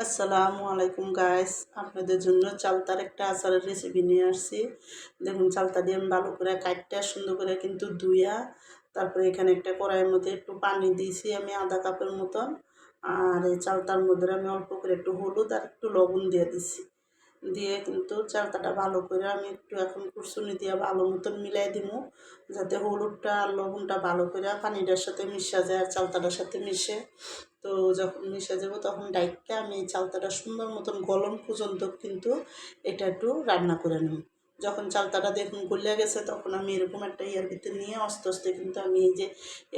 আসসালামু আলাইকুম গাইস আপনাদের জন্য চালতার একটা আচারের রেসিপি নিয়ে আসছি। দেখুন, চালতা দিয়ে আমি ভালো করে কাটটা সুন্দর করে কিন্তু ধুইয়া তারপরে এখানে একটা কড়াইয়ের মধ্যে একটু পানি দিয়েছি আমি আধা কাপের মতন। আর এই চালতার মধ্যে আমি অল্প করে একটু হলুদ আর একটু লবণ দিয়ে দিছি। দিয়ে কিন্তু চালতাটা ভালো করে আমি একটু এখন কুরসুনি দিয়ে ভালো মতন মিলাই দিব যাতে হলুদটা আর লবণটা ভালো করে পানিটার সাথে মিশা যায় আর চালতাটার সাথে মিশে। তো যখন মিশে যাব তখন ডাইটটা আমি চালতাটা সুন্দর মতন গলম পর্যন্ত কিন্তু এটা একটু রান্না করে নেব। যখন চালতাটা দেখুন গলিয়া গেছে তখন আমি এরকম একটা ইয়ার ভিতরে নিয়ে আস্তে আস্তে কিন্তু আমি এই যে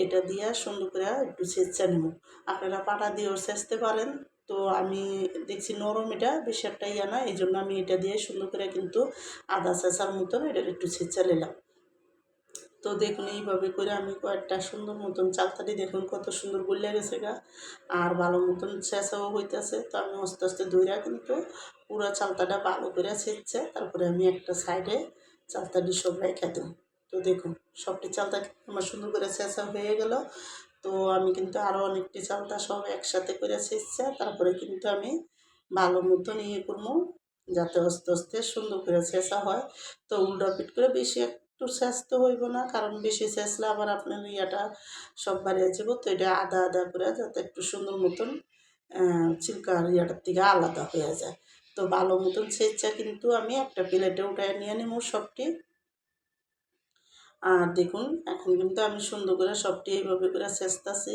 এটা দিয়ে সুন্দর করে একটু ছেঁচা নেব। আপনারা পাটা দিয়েও ছেঁচতে পারেন। তো আমি দেখছি নরম এটা, বেশি একটা ইয়া না এই জন্য আমি এটা দিয়ে সুন্দর করে কিন্তু আদা চেঁচার মতন এটা একটু ছেঁচা নিলাম। তো দেখুন, এইভাবে করে আমি কয়েকটা সুন্দর মতন চালতাটি দেখুন, কত সুন্দর গলিয়া গেছে গা। আর ভালো মতন চেঁচাও হইতেছে, তো আমি আস্তে আস্তে দইরা কিন্তু পুরো চালতাটা ভালো করে ছেঁচছে। তারপরে আমি একটা সাইডে চালতাটি সব রেখে তো দেখুন, সবটি চালতা আমার সুন্দর করে চেঁচা হয়ে গেল। তো আমি কিন্তু আরও অনেকটি চালতা সব একসাথে করে ছেঁচছে। তারপরে কিন্তু আমি ভালো মতন ইয়ে করব, যাতে আস্তে আস্তে সুন্দর করে ছেঁচা হয়। তো উল্টা পিট করে বেশি একটু ছেঁচতে হইব না, কারণ বেশি ছেঁচলে আবার আপনার ইয়েটা সব বাড়িয়ে যাব তো এটা আদা আদা করে যাতে একটু সুন্দর মতন চিলকার ইয়াটার থেকে আলাদা হয়ে যায়। তো ভালো মতন ছেঁচা কিন্তু আমি একটা প্লেটে উঠায় নিয়ে নেব সবটি। আর দেখুন, এখন কিন্তু আমি সুন্দর করে সবটি এইভাবে করে ছেঁচতেছি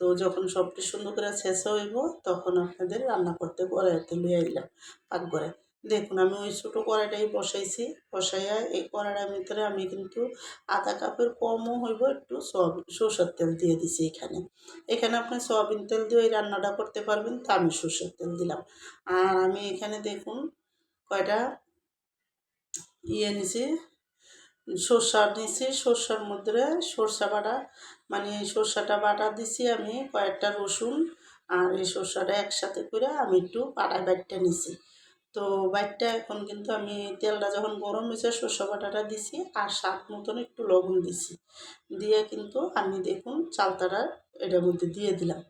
তো যখন সবটি সুন্দর করে ছেঁচা হইব, তখন আপনাদের রান্না করতে কড়াইতে লুয়ে এলাম পাক করে দেখুন, আমি ওই ছোটো কড়াইটাই বসাইছি। বসাইয়া এই কড়াইটার ভিতরে আমি কিন্তু আধা কাপের কমও হইব, একটু সয়াবিন সরষের তেল দিয়ে দিছি এখানে। এখানে আপনি সয়াবিন তেল দিয়ে এই রান্নাটা করতে পারবেন, তা আমি সরষের তেল দিলাম। আর আমি এখানে দেখুন, কয়টা ইয়ে নিছি, সর্ষা নিছি, সর্ষার মধ্যে সর্ষা বাটা মানে এই সর্ষাটা বাটা দিছি আমি কয়েকটা রসুন, আর এই সর্ষাটা একসাথে করে আমি একটু পাড়ায় বাটটা নিছি। তো বাইটটা এখন কিন্তু আমি তেলটা যখন গরম হয়েছে, সর্ষে বাটাটা দিছি আর স্বাদ মতন একটু লবণ দিছি। দিয়ে কিন্তু আমি দেখুন চালতাটা এটার মধ্যে দিয়ে দিলাম।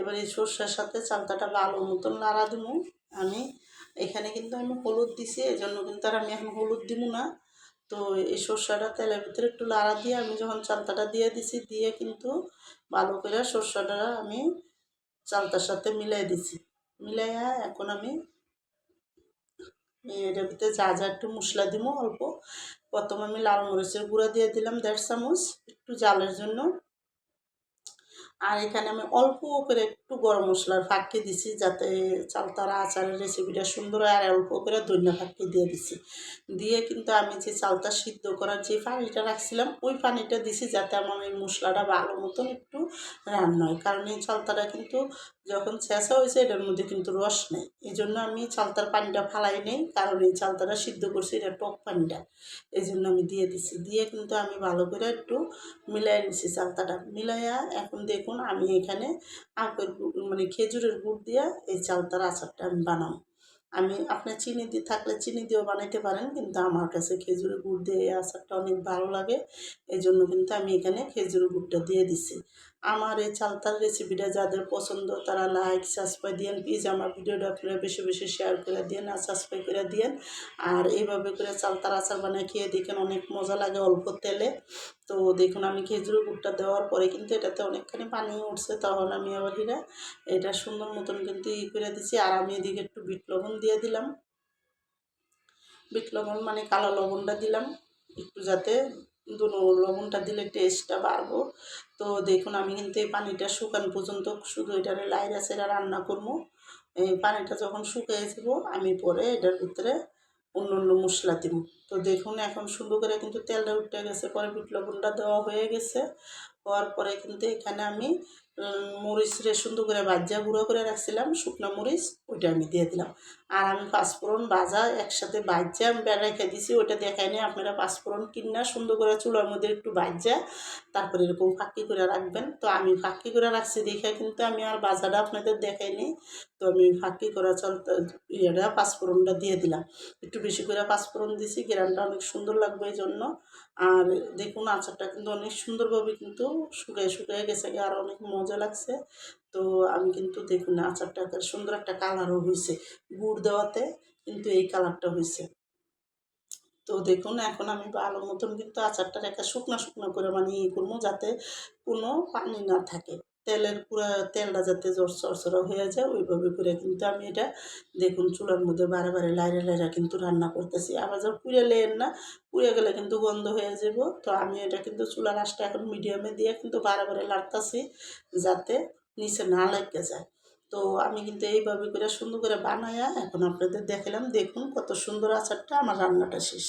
এবার এই সর্ষের সাথে চালতাটা ভালো মতন নাড়া দিব আমি এখানে কিন্তু আমি হলুদ দিছি এই জন্য কিন্তু আর আমি এখন হলুদ দিব না। তো এই সর্ষাটা তেলের ভিতরে একটু লাড়া দিয়ে আমি যখন চালতাটা দিয়ে দিছি, দিয়ে কিন্তু ভালো করে সর্ষাটা আমি চালতার সাথে মিলাই দিছি। মিলাইয়া এখন আমি এটার ভিতরে যা যা একটু মশলা দিব অল্প। প্রথম আমি লাল মরিচের গুঁড়া দিয়ে দিলাম দেড় চামচ একটু জালের জন্য। আর এখানে আমি অল্প করে একটু গরম মশলার ফাঁকি দিছি যাতে চালতারা আচারের রেসিপিটা সুন্দর আর অল্প করে ধনিয়া ফাঁকি দিয়ে দিছি। দিয়ে কিন্তু আমি যে চালটা সিদ্ধ করার যে পানিটা রাখছিলাম, ওই পানিটা দিছি যাতে আমার এই মশলাটা ভালো মতন একটু রান্না হয়। কারণ এই চালতাটা কিন্তু যখন ছেঁচা হয়েছে, এটার মধ্যে কিন্তু রস নেই। এই জন্য আমি চালতার পানিটা ফালাই নেই, কারণ এই চালতাটা সিদ্ধ করছি, এটা টক পানিটা। এই জন্য আমি দিয়ে দিচ্ছি দিয়ে কিন্তু আমি ভালো করে একটু মিলাই নিচ্ছি চালতাটা। মিলাইয়া এখন দেখুন, আমি এখানে আখের মানে খেজুরের গুড় দিয়ে এই চালতার আচারটা আমি বানাবো। আমি আপনার চিনি দিয়ে থাকলে চিনি দিয়েও বানাইতে পারেন, কিন্তু আমার কাছে খেজুরের গুড় দিয়ে আচারটা অনেক ভালো লাগে। এই জন্য কিন্তু আমি এখানে খেজুরের গুড়টা দিয়ে দিছি। আমার এই চালতার রেসিপিটা যাদের পছন্দ, তারা লাইক সাবস্ক্রাইব দিয়েন। প্লিজ আমার ভিডিওটা আপনারা বেশি বেশি শেয়ার করে দিয়েন আর সাবস্ক্রাইব করে দিয়েন। আর এইভাবে করে চালতার আচার বানিয়ে খেয়ে দেখেন অনেক মজা লাগে অল্প তেলে। তো দেখুন, আমি খেজুরের গুড়টা দেওয়ার পরে কিন্তু এটাতে অনেকখানি পানি উঠছে, তখন আমি আবার হিরা, এটা সুন্দর মতন কিন্তু ই করে দিছি। আর আমি এদিকে একটু বিট লবণ দিয়ে দিলাম। বিট লবণ মানে কালো লবণটা দিলাম, একটু যাতে দুনো লবণটা দিলে টেস্টটা বাড়বো। তো দেখুন, আমি কিন্তু এই পানিটা শুকান পর্যন্ত শুধু এটারে লাইরা সেরা রান্না করব। এই পানিটা যখন শুকিয়ে যাব, আমি পরে এটার ভিতরে অন্য অন্য মশলা দিব। তো দেখুন, এখন সুন্দর করে কিন্তু তেলটা উঠে গেছে, পরে বিট লবণটা দেওয়া হয়ে গেছে। হওয়ার পরে কিন্তু এখানে আমি মরিচ রে সুন্দর করে ভাজা, গুঁড়ো করে রাখছিলাম, শুকনো মরিচ, ওইটা আমি দিয়ে দিলাম। আর আমি পাঁচফোড়ন ভাজা একসাথে ভাজা, আমি রেখে দিছি, ওইটা দেখাই নিই, আপনারা পাঁচফোড়ন কিনা সুন্দর করে চুলার মধ্যে একটু ভাজা, তারপরে এরকম ফাঁকি করে রাখবেন। তো আমি ফাঁকি করে রাখছি দেখে কিন্তু আমি আর ভাজাটা আপনাদের দেখাইনি তো আমি ফাঁকি করা চলতে, ইয়েটা পাঁচফোড়নটা দিয়ে দিলাম। একটু বেশি করে পাঁচফোড়ন দিছি গ্রামটা অনেক সুন্দর লাগবে এই জন্য আর দেখুন, আচারটা কিন্তু অনেক সুন্দরভাবে কিন্তু শুকিয়ে শুকিয়ে গেছে, আর অনেক মজা লাগছে। তো আমি কিন্তু দেখুন, আচারটা সুন্দর একটা কালারও হয়েছে। গুড় দেওয়াতে কিন্তু এই কালারটা হয়েছে। তো দেখুন, এখন আমি ভালো মতন কিন্তু আচারটার একটা শুকনো শুকনো করে মানে ইয়ে করব যাতে কোনো পানি না থাকে। তেলের পুরো তেলটা যাতে চরচরা হয়ে যায়, ওইভাবে করে কিন্তু আমি এটা দেখুন চুলার মধ্যে বারে বারে লাইরে লাইরা কিন্তু রান্না করতেছি। আবার যখন পুড়ে লেন না, পুড়ে গেলে কিন্তু গন্ধ হয়ে যাব। তো আমি এটা কিন্তু চুলার আঁচটা এখন মিডিয়ামে দিয়ে কিন্তু বারে বারে লাড়তাছি যাতে নিচে না লেগে যায়। তো আমি কিন্তু এইভাবে করে সুন্দর করে বানায়া এখন আপনাদের দেখালাম। দেখুন কত সুন্দর আচারটা, আমার রান্নাটা শেষ।